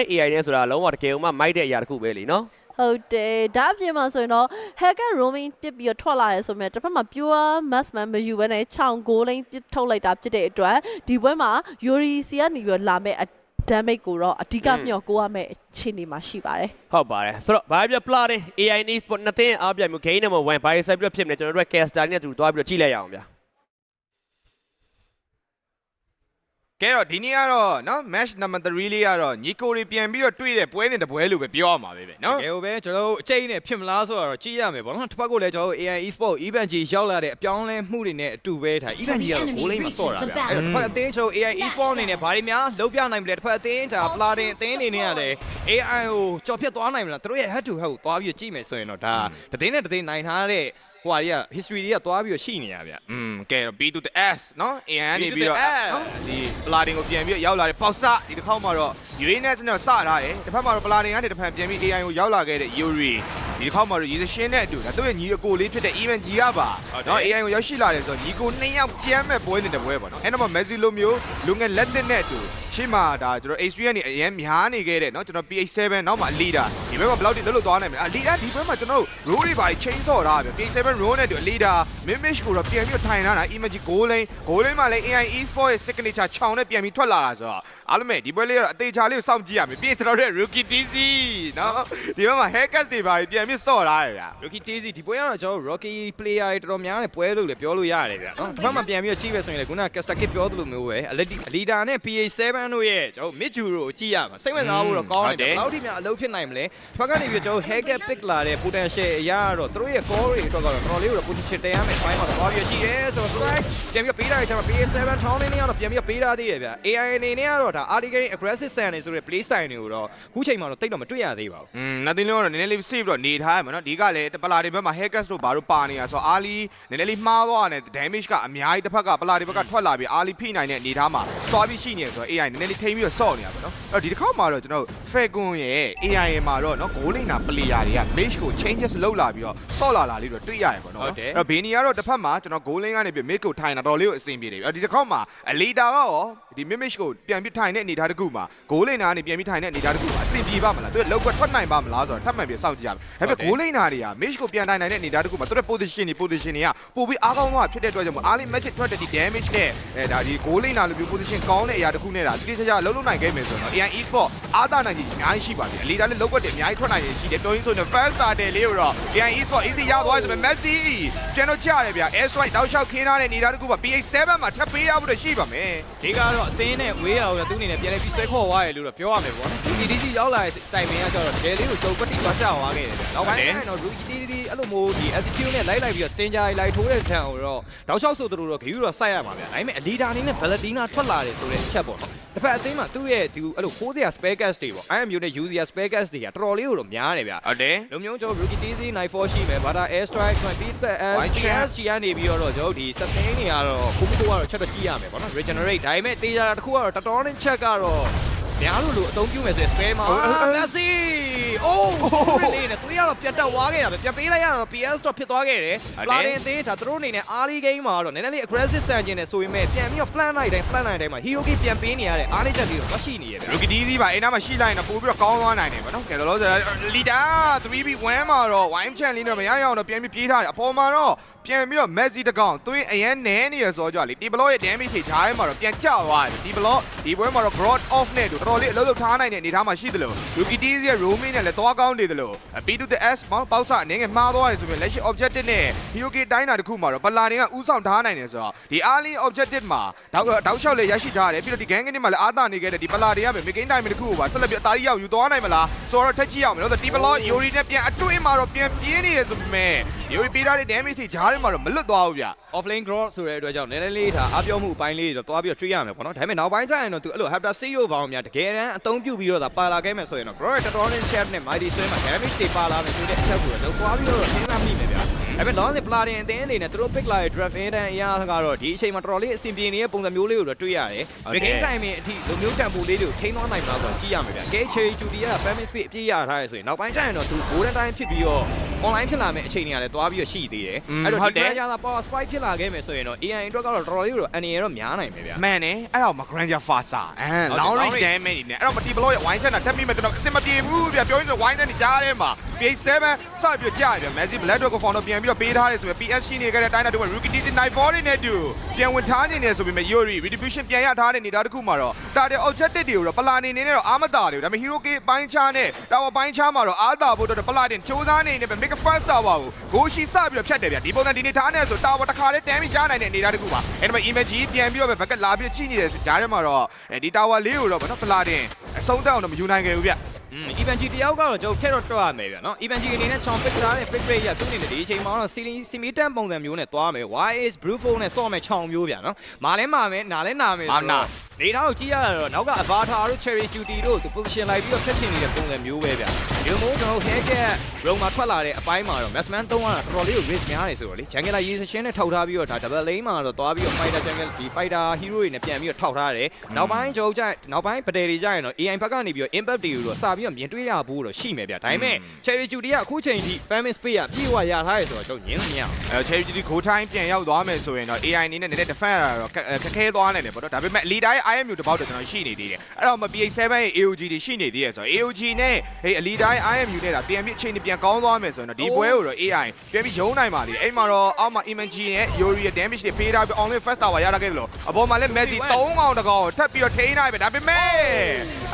တဲ့ AI နဲ့ဆိုတာလုံးဝတကယ်ဥမှမိုက်တဲ့အရာတစ်ခုပဲလीနော်ဟုတ်တယ်ဒါအပြင်မှာဆိုရင်တော့ hacker roaming ပြစ်ပြီးတော့ထွက်လာရဲဆိုမြဲတစ်ဖက်မှာ pure massman မယူဘဲနဲ့ချောင်း6လိန်းပြစ်ထုတ်လိုက်တာဖြစ်တဲ့အတွက်ဒီဘက်မှာ Yuri စီကနေပြီးတော့လာမဲ့ damage ကိုတော့အဓိကမျှော်ကိုရမယ့်အခြေအနေမှာရှိပါတယ်ဟုတ်ပါတယ်ဆိုတော့ဘာပြပလာတဲ့ AI needs ပေါ်နှစ်သိန်းအားပြမှု game number 1ဘာဆက်ပြီးဖြစ်မလဲကျွန်တော်တို့ caster နဲ့တူသွားပြီးတော့ကြည့်လိုက်ရအောင်ဗျာ ကဲတော့ဒီနေ့ကတော့နော် match number 3လေးကတော့ညီကိုတွေပြန်ပြီးတော့တွေ့တဲ့ပွဲတင်တဲ့ပွဲလို့ပဲပြောရမှာပဲပဲနော်ကဲဟိုပဲကျွန်တော်တို့အချိန်နဲ့ဖြစ်မလားဆိုတော့ကြည့်ရမယ်ပေါ့နော်တစ်ဖက်ကလည်းကျွန်တော်တို့ AI Esport Event G ရောက်လာတဲ့အပြောင်းလဲမှုတွေနဲ့အတူပဲဒါ Event G ကတော့ဂိုးလိမ့်မှာစော့တာဗျအဲ့တော့တစ်ဖက်အသင်းကျွန်တော် AI Esport အနေနဲ့ဘာတွေများလုံးပြနိုင်မလဲတစ်ဖက်အသင်းဒါ Platin အသင်းအနေနဲ့ကလည်း AI ကိုကြော်ဖြတ်သွားနိုင်မလားသူတို့ရဲ့ head to head ကိုသွားပြီးကြည့်မယ်ဆိုရင်တော့ဒါတသိန်းနဲ့တသိန်းနိုင်ထားတဲ့ ဟိုဟာတွေက history တွေကသွားပြီးရှိနေရဗျ อืมကဲတော့ B to the S နော် AN နေ B to ပြီးတော့ the S နော်ဒီ Platin ကိုပြန်ပြီးတော့ရောက်လာတဲ့ပေါက်စဒီတစ်ခေါက်မှာတော့ Uranus နဲ့စထားတယ်တစ်ဖက်မှာတော့ Platin ကနေတစ်ဖက်ပြန်ပြီး AI ကိုရောက်လာခဲ့တဲ့ Yuri ဒီတစ်ခေါက်မှာတော့ user ရှင်းတဲ့အတူဒါသူ့ရဲ့ညီအကိုလေးဖြစ်တဲ့ Event G ကပါနော် AI ကိုရောက်ရှိလာတယ်ဆိုတော့ညီကိုနှစ်ယောက်ကျမ်းမဲ့ပွဲနေတဲ့ပွဲပေါ့နော်အဲ့တော့ Messi လိုမျိုးလူငယ်လက်တစ်နဲ့အတူရှေ့မှာဒါကျွန်တော် H3 ကနေအရင်များနေခဲ့တဲ့เนาะကျွန်တော် PH7 နောက်မှာ leader ဒီဘက်မှာဘယ်လောက်ထိလွတ်လွတ်သွားနိုင်မလဲအ leader ဒီဘက်မှာကျွန်တော်တို့ row တွေပါ chain ဆော့ထားပြီ PH7 Seven Row နဲ့တူ leader Mimish ကိုတော့ပြန်ပြီးထိုင်လာတာ Image Goal Lane Goal Lane မှာလည်း AI Esports ရဲ့ signature ခြောင်နဲ့ပြန်ပြီးထွက်လာတာဆိုတော့အားလုံးပဲဒီပွဲလေးကတော့အသေးချာလေးကိုစောင့်ကြည့်ရမယ်ပြီးရင်ကျွန်တော်တို့ Rookie TC နော်ဒီဘက်မှာ hackers တွေပါပြန်ပြီးစော့လာတယ်ဗျ Rookie TC ဒီပွဲကတော့ကျွန်တော်တို့ Rocky player တွေတော်တော်များတယ်ပွဲလို့လည်းပြောလို့ရတယ်ဗျနော်ဒီဘက်မှာပြန်ပြီးချိန်ပဲဆိုရင်လည်းခုန Caster Kit ပြောသလိုမျိုးပဲ leader နဲ့ PA7 တို့ရဲ့ကျွန်တော် mid juro ကိုကြည့်ရမှာစိတ်ဝင်စားဖို့တော့ကောင်းတယ်ဗျဘယ်လောက်ထိများအလုပ်ဖြစ်နိုင်မလဲဒီဘက်ကနေပြီးကျွန်တော် hacker pick လာတဲ့ potential အရာကတော့သူတို့ရဲ့ core တွေအတွက်ကတောတော်တော်လေးကို potential တက်ရမယ် fine မှာတော့ပြရှိရဲဆိုတော့ strike ပြန်ပြီးပေးတာကျွန်တော် PA7 ထောင်းနေနေကတော့ပြန်ပြီးပေးတာသေးတယ်ဗျာ AI အနေနဲ့ကတော့ဒါ early game aggressive sand နေဆိုတဲ့ play style တွေကိုတော့ခုချိန်မှာတော့တိတ်တော့မတွေ့ရသေးပါဘူး อืมနတ်တင်လုံးကတော့နည်းနည်းလေး save တော့နေထားရမှာเนาะဒီကလည်းပလာတွေဘက်မှာ hackers တို့ဘာတို့ပါနေတာဆိုတော့အာလီနည်းနည်းလေးမှားသွားတယ် damage ကအများကြီးတစ်ဖက်ကပလာတွေဘက်ကထွက်လာပြီးအာလီဖိနိုင်တဲ့အနေထားမှာသွားပြီးရှိနေတယ်ဆိုတော့ AI နည်းနည်းလေးထိမ့်ပြီးတော့ဆော့နေတာပေါ့နော်အဲ့တော့ဒီတစ်ခေါက်မှာတော့ကျွန်တော် Falcon ရဲ့ AI ရဲ့မှာတော့เนาะ goal line နာ player တွေက mage ကို changes လုပ်လာပြီးတော့ဆော့လာလာလေးတော့တွေ့ရ တယ်ပေါ့နော်ဟုတ်တယ်အဲ့တော့ဘေနီကတော့တစ်ဖက်မှာကျွန်တော် goal line ကနေပြီး mid ကိုထိုင်တာတော်လေးကိုအဆင်ပြေတယ်အဲ့တော့ဒီတစ်ခေါက်မှာ leader ကရော ဒီ mimish ကိုပြန်ပြီးထိုင်တဲ့အနေထားတစ်ခုမှာ goal line နာကနေပြန်ပြီးထိုင်တဲ့အနေထားတစ်ခုမှာအဆင်ပြေပါမလားသူကလောက်ကွက်ထွက်နိုင်ပါမလားဆိုတော့ထပ်မှန်ပြီးစောင့်ကြည့်ရမယ်ဒါပေမဲ့ goal line နာတွေက mage ကိုပြန်ထိုင်နိုင်တဲ့အနေထားတစ်ခုမှာသူတို့ position တွေ position တွေကပိုပြီးအားကောင်းသွားဖြစ်တဲ့အတွက်ကြောင့်မို့အားလေး match ထွက်တဲ့ဒီ damage နဲ့အဲဒါဒီ goal line နာလိုမျိုး position ကောင်းတဲ့အရာတစ်ခုနဲ့ဒါတိတိကျကျလုံးလုံးနိုင်ခဲ့မယ်ဆိုတော့ AI e-sport အားသာနိုင်ကြီးအများကြီးရှိပါတယ် leader လည်းလောက်ကွက်တွေအများကြီးထွက်နိုင်ရရှိတယ်တော်ရင်းဆိုရင် first starter လေးကိုတော့ AI e-sport easy ရသွားတယ်ဆိုပေမဲ့ Messi ကျွန်တော်ကြားတယ်ဗျ air strike တောက်လျှောက်ခင်းထားတဲ့အနေထားတစ်ခုပါ PA7 မှာထပ်ပေးရဖို့တော့ရှိပါမယ်ဒီကတော့အသင်းနဲ့ဝေးရအောင်သူအနေနဲ့ပြန်လဲပြီးဆွဲခေါ်သွားရလို့တော့ပြောရမယ်ပေါ့နော်။ Rookie DD ရောက်လာတဲ့တိုင်မင်းကကျတော့ဒယ်လေးကိုတုံပတ်တိသွားချသွားခဲ့တယ်ဗျ။နောက်ပိုင်းကျရင်တော့ Rookie DD အဲ့လိုမျိုးဒီ execute နဲ့လိုက်လိုက်ပြီးတော့ Stinger လိုက်ထိုးတဲ့ထန်ကိုတော့တောက်လျှောက်ဆိုသူတို့တော့ဂယူတော့စိုက်ရမှာဗျ။ဒါပေမဲ့အလီဒါအနေနဲ့ Valentina ထွက်လာတယ်ဆိုတဲ့အချက်ပေါ့နော်။တစ်ဖက်အသင်းမှာသူ့ရဲ့ဒီအဲ့လိုခိုးစရာ spare gas တွေပေါ့။ IM မျိုးနဲ့ use စရာ spare gas တွေကတော်တော်လေးကိုတော့များတယ်ဗျ။ဟုတ်တယ်လုံမျိုးကျွန်တော် Rookie DD 94ရှိမယ်။ဘာသာ Air Strike ဆိုပြီးတဲ့ White Chat SGS ကနေပြီးတော့ကျွန်တော်ဒီ sustain တွေကတော့ခုခုကတော့ချက်တော့ကြည့်ရမယ်ပေါ့နော် regenerate ဒါပေမဲ့တေးကြတာတစ်ခုကတော့တော်တော်နဲ့ချက်ကတော့များလို့လို့အသုံးပြုမယ်ဆိုရင် spare မှာ Messi အိုးလေးနဲ့ သူရတော့ပြတ်တက်သွားခဲ့တာပဲပြန်ပေးလိုက်ရတော့ PS တော့ဖြစ်သွားခဲ့တယ် Platin အသေးဒါသူတို့အနေနဲ့ early game မှာတော့နည်းနည်းလေး aggressive ဆန်ကျင်နေဆိုပေမဲ့ပြန်ပြီးတော့ flank လိုက်တိုင်း flank လိုက်တိုင်းမှာ hero key ပြန်ပေးနေရတဲ့အားလေးချက်လေးတော့မရှိနေရဗျ rookie DZ ပါအဲ့နားမှာရှိလိုက်ရင်တော့ပို့ပြီးတော့ကောင်းသွားနိုင်တယ်ဗောနော်ကဲတော့လို့ဆို leader 3v1 မှာတော့ wine chan လေးတော့မရရအောင်တော့ပြန်ပြီးပြေးထားတယ်အပေါ်မှာတော့ပြန်ပြီးတော့ Messi တကောင်သွေးအရန်နဲနေရဆိုကြလေဒီ block ရဲ့ damage တွေဂျားထဲမှာတော့ပြန်ကျသွားတယ်ဒီ block ဒီပွဲမှာတော့ growth off နဲ့တော်တော်လေးအလုပ်လုပ်ထားနိုင်တဲ့အနေအထားမှာရှိသလို rookie DZ ရဲ့ roaming နဲ့လည်းသွားကောင်းနေသလို B to the S မောင်းပေါက်ဆအနေငယ်မှားသွားတယ်ဆိုပြီးလက်ရှိ objective နဲ့ hero key တိုင်းတာတစ်ခုမှာတော့ပလာတင်ကဥဆောင်ထားနိုင်တယ်ဆိုတော့ဒီ early objective မှာတောက်တောက်လျှောက်လေးရရှိထားတယ်ပြီးတော့ဒီ gang ကနေမှာလည်းအားသာနေခဲ့တဲ့ဒီပလာတင်ကပဲ making time တစ်ခုကိုပါဆက်လက်ပြီးအသားကြီးရောက်ယူသွားနိုင်မလားဆိုတော့ထက်ကြည့်အောင်လို့ဒီ block Yuri နဲ့ပြန်အတွင်းမှာတော့ပြန်ပြင်းနေတယ်ဆိုပေမဲ့ Yuri ပေးထားတဲ့ damage တွေဂျားထဲမှာတော့မလွတ်သွားဘူးဗျ offlane grow ဆိုတဲ့အတွက်ကြောင့်နည်းနည်းလေးဒါအပြောမှုအပိုင်းလေးတွေတော့သွားပြီးတော့ treat ရမယ်ပေါ့နော်ဒါပေမဲ့နောက်ပိုင်းကျရင်တော့သူအဲ့လို Hapta C တို့ဘာလို့များတကယ်တမ်းအသုံးပြုပြီးတော့ဒါပါလာခဲ့မယ်ဆိုရင်တော့ grow ရဲ့ Torrent chat နဲ့ mighty swim မှာ damage တွေပါလာမယ်ဆိုတဲ့အချက်ကိုတော့သွားပြီးတော့စဉ်းစားမိမယ်ဗျာဒါပေမဲ့ long နဲ့ platin အတင်းအနေနဲ့သူတို့ pick လာတဲ့ draft in တန်းအရာကတော့ဒီအချိန်မှာတော်တော်လေးအဆင်ပြေနေတဲ့ပုံစံမျိုးလေးကိုတော့တွေ့ရတယ် begin time အထိလိုမျိုးတန်ဖိုးလေးတွေကိုထိန်းသွားနိုင်မှာဆိုတော့ကြည့်ရမယ်ဗျာ KH Judy က family speed အပြည့်ရထားရဆိုရင်နောက်ပိုင်းကျရင်တော့သူ golden time ဖြစ်ပြီးတော့ online ဖြစ်လာမယ့်အချိန်တွေကလည်းတွားပြီးတော့ရှိသေးတယ်อืมအဲ့တော့ဟုတ်ဒီတယ်ကရတာ power spike ဖြစ်လာခဲ့မယ်ဆိုရင်တော့ AI အတွက်ကတော့တော်တော်လေးတော့အနေရတော့များနိုင်မယ်ဗျာမှန်တယ်အဲ့တော့မ Granger Fasa အဲဟုတ်တယ် long range long range damage နေအဲ့တော့မတီဘလော့ရဲ့ wine set တာတက်မိမယ်ကျွန်တော်အစင်မပြေဘူးဗျပြောရင်းဆို wine set နေကြားထဲမှာ PS7 စပြီးကြာပြီ Messi Black Dog ကိုဖောင်တော့ပြန်ပြီးတော့ပေးထားတယ်ဆိုပြီး PS ရှိနေခဲ့တဲ့အတိုင်းအတူ Rookie DC 94နဲ့တူပြန်ဝင်ထားနေတယ်ဆိုပြီးမှ Yuri Retribution ပြန်ရထားတဲ့နေတာတစ်ခုမှာတော့တာတဲ့ objective တွေကိုတော့ပလာနေနေနဲ့တော့အာမတာတယ်ဒါပေမဲ့ Hero K ပိုင်းချားနဲ့တာဝပိုင်းချားမှာတော့အာတာဖို့တော့ပလာတင်စူးစမ်းနေနေပဲ Make First Tower ကိုဂိုးရှိစပြီးတော့ဖြတ်တယ်ဗျဒီပုံစံဒီနေထားနေဆိုတာဝတစ်ခါလေးတန်းပြီးကြားနိုင်တဲ့နေတာတစ်ခုပါအဲ့ဒါမှ image ပြန်ပြီးတော့ပဲဘက်ကလာပြီးချိနေတယ်ကြားထဲမှာတော့ဒီ tower လေးကိုတော့ဗောနော်ပလာတင်အဆုံးတက်အောင်တော့မယူနိုင်ခဲ့ဘူးဗျ อืม event G တယောက်ကတော့ကျွန်တော်ထက်တော့တွက်ရမယ်ဗျာနော် event G အနေနဲ့ chon pick ထားတဲ့ pick rate ရသူ့အနေနဲ့ဒီအချိန်မှာတော့ ceiling simultan ပုံစံမျိုးနဲ့သွားမယ် y is brufo နဲ့ဆော့မယ်ချောင်မျိုးဗျာနော်မာလဲမာမယ်နာလဲနာမယ်မာနာလေထားကိုကြည့်ရတော့နောက်က avatar တို့ cherry duty တို့သူ position လိုက်ပြီးတော့ဖက်ချင်နေတဲ့ပုံစံမျိုးပဲဗျာဒီလိုမျိုးကျွန်တော်တို့ haircut room မှာထွက်လာတဲ့အပိုင်းမှာတော့ maxman 3ကတော်တော်လေးကို risk များနေဆိုတော့လေ jungle ရေးစရှင်းနဲ့ထောက်ထားပြီးတော့ဒါ double lane မှာတော့သွားပြီးတော့ fighter jungle ဒီ fighter hero တွေနဲ့ပြန်ပြီးတော့ထောက်ထားတယ်နောက်ပိုင်းကျွန်တော်ကြိုက်နောက်ပိုင်းပတယ်တွေကြရင်တော့ AI ဘက်ကနေပြီးတော့ impact တွေကိုတော့စပြီးတော့မြင်တွေ့ရဖို့တော့ရှိမယ်ဗျာဒါပေမဲ့ cherry duty ကအခုချိန်ထိ famous space ကပြေဝရထားရဆိုတော့ကျွန်တော်ညင်းလို့မရအောင်အဲ cherry duty ကိုတိုင်းပြန်ရောက်သွားမယ်ဆိုရင်တော့ AI အနေနဲ့နည်းနည်း defend ရတာတော့ခက်ခဲသွားနိုင်တယ်ပေါ့နော်ဒါပေမဲ့ leader ရဲ့ IMU တစ်ပေါက်တော့ကျွန်တော်ရှိနေသေးတယ်အဲ့တော့မ PA7 ရဲ့ AOG တွေရှိနေသေးတယ်ဆိုတော့ AOG နဲ့ဟေး leader ရဲ့ IMU နဲ့ဒါပြန်ပြီးအချိန်နဲ့ပြန်ကောင်းသွားမယ်ဆိုရင်တော့ဒီပွဲကိုတော့ AI ပြန်ပြီးရုံးနိုင်ပါလေအဲ့မှာတော့အောက်မှာ Imagine ရဲ့ Yuri ရဲ့ damage တွေပေးထားပြီး online first tower ရတာခဲ့တယ်လို့အပေါ်မှာလည်း Messi 3ကောင်တကောင်ထပ်ပြီးတော့ထိန်းနိုင်ပဲဒါပေမဲ့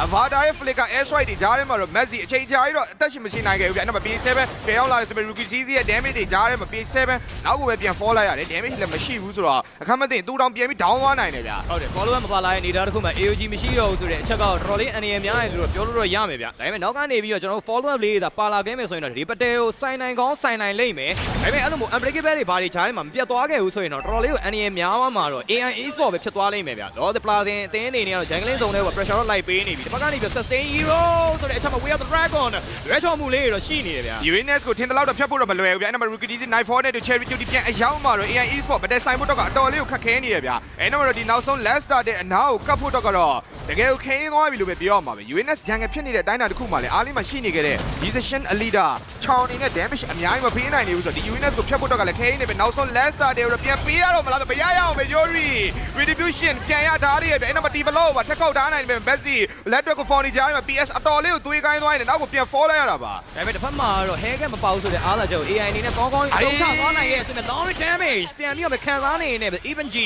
Avatar ရဲ့ flicker air strike တွေကြားထဲမှာတော့ Messi အချိန်ကြာပြီးတော့အသက်ရှင်မရှိနိုင်ခဲ့ဘူးဗျအဲ့တော့ PA7 ပြန်ရောက်လာတဲ့ဆိုပြီး Rookie Season ရဲ့ damage တွေကြားထဲမှာ PA7 နောက်ကိုပဲပြန် fall လိုက်ရတယ် damage လည်းမရှိဘူးဆိုတော့အခက်မသိသူတောင်ပြန်ပြီး down သွားနိုင်တယ်ဗျာဟုတ်တယ် follower မပါလာတဲ့အနေအထားတစ်ခုမှာ AOG မရှိတော့ဘူးဆိုတဲ့အချက်ကတော့တော်တော်လေးအနေအများတယ်လို့ပြောလို့တော့ရမယ်ဗျဒါပေမဲ့နောက်ကနေပြီးတော့ကျွန်တော်တို့ follower လေးသာပါလာခဲ့မယ်ဆိုရင်တော့ဒီပတဲကိုစိုင်နိုင်ကောင်းစိုင်နိုင်လိမ့်မယ်ဒါပေမဲ့အဲ့လိုမျိုး unbreakable တွေဘာတွေခြားထဲမှာမပြတ်သွားခဲ့ဘူးဆိုရင်တော့တော်တော်လေးကိုအနေအများသွားမှာတော့ AI e-sport ပဲဖြစ်သွားလိမ့်မယ်ဗျတော့ the plaza အသင်းအနေနဲ့ကတော့ jungling zone ထဲက pressure တော့လိုက်ပေးနေပြီဒီဘက်ကနေပြီး sustain hero ဆိုတဲ့အချက်မှာ we are the dragon ရွေးချော်မှုလေးတွေတော့ရှိနေတယ်ဗျာ Uranus ကိုထင်တယ်လို့တော့ဖြတ်ဖို့တော့မလွယ်ဘူးဗျအဲ့တော့ Rookie Season 94နဲ့ Cherry Duty ပြန်အရောက်မှာတော့ AI Esport ဗတဲ့ဆိုင်ဖို့တော့ကအတော်လေးကိုခက်ခဲနေရဗျအဲ့တော့ဒီနောက်ဆုံး last start တဲ့အနားကိုကတ်ဖို့တော့ကတော့တကယ်ကိုခင်းသွားပြီလို့ပဲပြောရမှာပဲ Uranus jungle ဖြစ်နေတဲ့အတိုင်းအတာတစ်ခုမှလည်းအားလေးမှရှိနေခဲ့တဲ့ Decision Alida ချောင်းနေနဲ့ damage အများကြီးမပေးနိုင်နေဘူးဆိုတော့ဒီ Uranus ကိုဖြတ်ဖို့တော့ကလည်းခင်းနေပဲနောက်ဆုံး last start တွေကိုတော့ပြန်ပေးရတော့မလားမရရအောင်ပဲ Yuri Retribution ပြန်ရထားရရဲ့ဗျအဲ့တော့ဒီဘလော့ပါထက်ခောက်ထားနိုင်တယ်ပဲ Messi လက်တွက်ကို Forni ကြားမှာ PS အတော်လေးကိုသွေးကိုင်းသွားနေတယ်နောက်ကိုပြန် fall လိုက်ရတာပါဒါပေမဲ့တစ်ဖက်မှာတော့ hair ကမပေါဘူးဆိုတဲ့အားလာချက်ကို AI အနေနဲ့ကောင်းကောင်းအသုံးချသွားနိုင်ရဲ့ဆိုပေမဲ့ long damage ပြန်ပြီးတော့ခံစားနေနေပဲ even G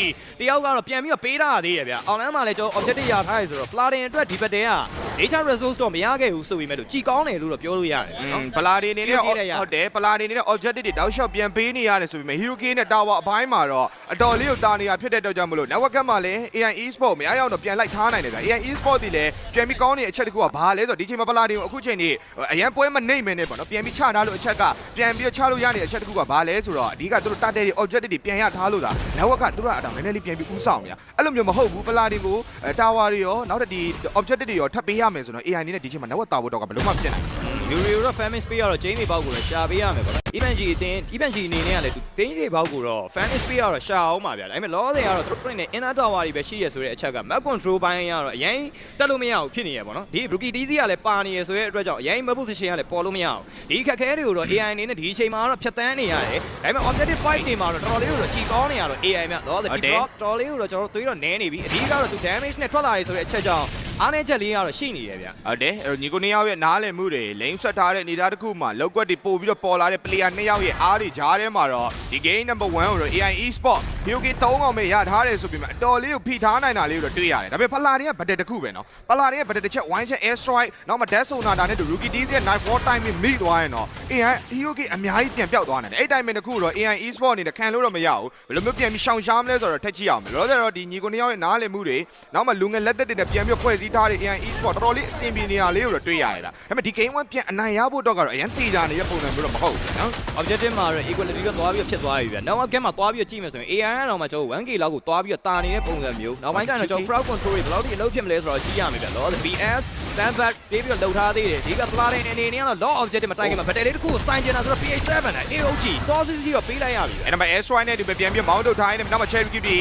တယောက်ကတော့ပြန်ပြီးတော့ပေးထားသေးရဗျအောင်လန်းမှာလည်းကျွန်တော် objective ရထားရဆိုတော့ Platin အတွက်ဒီဘက်တဲက nature resource တော့မရခဲ့ဘူးဆိုပေမဲ့လို့ကြည်ကောင်းတယ်လို့တော့ပြောလို့ရတယ်နော်ပလာဒီအနေနဲ့ Hero K နဲ့ရဟုတ်တယ်ပလာဒီအနေနဲ့ objective တွေတောက်လျှောက်ပြန်ပေးနေရတယ်ဆိုပေမဲ့ Hero K နဲ့ Tower အပိုင်းမှာတော့အတော်လေးကိုတာနေရဖြစ်တဲ့အတွက်ကြောင့်မလို့ network မှာလည်း AI Esport မရရအောင်တော့ပြန်လိုက်ထားနိုင်တယ်ဗျာ AI Esport ဒီလည်းပြန်ပြီးကောင်းနေတဲ့အချက်တစ်ခုကဘာလဲဆိုတော့ဒီချိန်မှာပလာဒီကိုအခုချိန်နေအရန်ပွဲမနှိမ့်မနေပေါ့နော်ပြန်ပြီးချထားလို့အချက်ကပြန်ပြီးချလို့ရနေတဲ့အချက်တစ်ခုကဘာလဲဆိုတော့အဓိကသူတို့တာတဲ့တွေ objective တွေပြန်ရထားလို့ဒါ network ကသူတို့ကအတောင်နည်းနည်းလေးပြန်ပြီးဥဆောင်ဗျာအဲ့လိုမျိုးမဟုတ်ဘူးပလာဒီကို Tower တွေရောနောက်တစ်ဒီ objective တွေရောထပ်ပေးရမယ်ဆိုတော့ AI အနေနဲ့ဒီချိန်မှာ network တာဖို့တော့ကဘယ်လိုမှမဖြစ်နိုင်ဘူး လူတွေတော့ famous pay ကတော့ chain တွေပေါက်ကိုလည်းရှာပေးရမယ်ပေါ့နော် even G အတင်း even G အနေနဲ့ကလည်းသူ chain တွေပေါက်ကိုတော့ famous pay ကတော့ရှာအောင်ပါဗျာဒါပေမဲ့လောတွေကတော့သူတို့နဲ့ inner tower တွေပဲရှိရဆိုတဲ့အချက်က map control ဘိုင်းကတော့အရင်တက်လို့မရဘူးဖြစ်နေရပေါ့နော်ဒီ rookie DZ ကလည်းပါနေရဆိုတဲ့အတွက်ကြောင့်အရင် map position ကလည်းပေါ်လို့မရဘူးဒီခက်ခဲတွေကိုတော့ AI အနေနဲ့ဒီအချိန်မှာတော့ဖြတ်တန်းနေရတယ်ဒါပေမဲ့ objective fight တွေမှာတော့တော်တော်လေးကိုတော့ကြည်ကောင်းနေရတော့ AI မြတ်တော့ဒီ drop တော်လေးကိုတော့ကျွန်တော်တို့သွေးတော့နည်းနေပြီအဓိကတော့သူ damage နဲ့ထွက်လာရဆိုတဲ့အချက်ကြောင့်အားနည်းချက်လေးကတော့ရှိနေတယ်ဗျာဟုတ်တယ်အဲ့တော့ညီကိုနှစ်ယောက်ရဲ့နားလည်မှုတွေလိမ့်ဆက်ထားတဲ့အနေအထားတစ်ခုမှာလောက်ကွက်တွေပို့ပြီးတော့ပေါ်လာတဲ့ player နှစ်ယောက်ရဲ့အားတွေကြားထဲမှာတော့ဒီ game number 1ကိုတော့ AI Esport POK 3အောင်ပဲရထားတယ်ဆိုပြီးမှအတော်လေးကိုဖိထားနိုင်တာလေးကိုတော့တွေ့ရတယ်ဒါပေမဲ့ဖလာတွေကဗတ်တက်တစ်ခုပဲနော်ဖလာတွေကဗတ်တက်တစ်ချက် wine check air strike နောက်မှ death sonata နဲ့ rookie D's ရဲ့ night war time မိသွားရင်တော့ AI POK အများကြီးပြန်ပြောက်သွားနိုင်တယ်အဲ့ time တစ်ခုတော့ AI Esport အနေနဲ့ခံလို့တော့မရဘူးဘယ်လိုမျိုးပြန်ပြီးရှောင်ရှားမလဲဆိုတော့ထက်ကြည့်အောင်လောလောဆယ်တော့ဒီညီကိုနှစ်ယောက်ရဲ့နားလည်မှုတွေနောက်မှလူငယ်လက်သက်တွေနဲ့ပြန်ပြီးဖွဲ့စည်းထားတဲ့ AI Esport တော်တော်လေးအဆင်ပြေနေတာလေးကိုတော့တွေ့ရတယ်လားဒါပေမဲ့ဒီ game 1ပြန်အနိုင်ရဖို့တော့ကတော့အရင်တေချာနေတဲ့ပုံစံမျိုးတော့မဟုတ်ဘူးနော် objective မှာတော့ equality တော့သွားပြီးဖြစ်သွားပြီဗျာနောက် game မှာသွားပြီးကြည့်မယ်ဆိုရင် AI ကတော့မှကျွန်တော် 1k လောက်ကိုသွားပြီးတာနေတဲ့ပုံစံမျိုးနောက်ပိုင်းကျရင်တော့ကျွန်တော် crowd control တွေဘယ်လောက်ထိအလုပ်ဖြစ်မလဲဆိုတော့ကြည့်ရမယ်ဗျာလော BS Sandberg ပေးပြီးတော့လှုပ်ထားသေးတယ်ဒီက Platin အနေနဲ့ကတော့ law objective မတိုင်ခင်မှာ battle လေးတစ်ခုကိုစိုင်းကျင်တာဆိုတော့ PA7 နဲ့ AOG sources ကြီးတော့ပေးလိုက်ရပြီအဲ့ဒါမှ S strike နဲ့ဒီပဲပြန်ပြီးမောင်းထုတ်ထားရင်နောက်မှ cherry kip ဒီ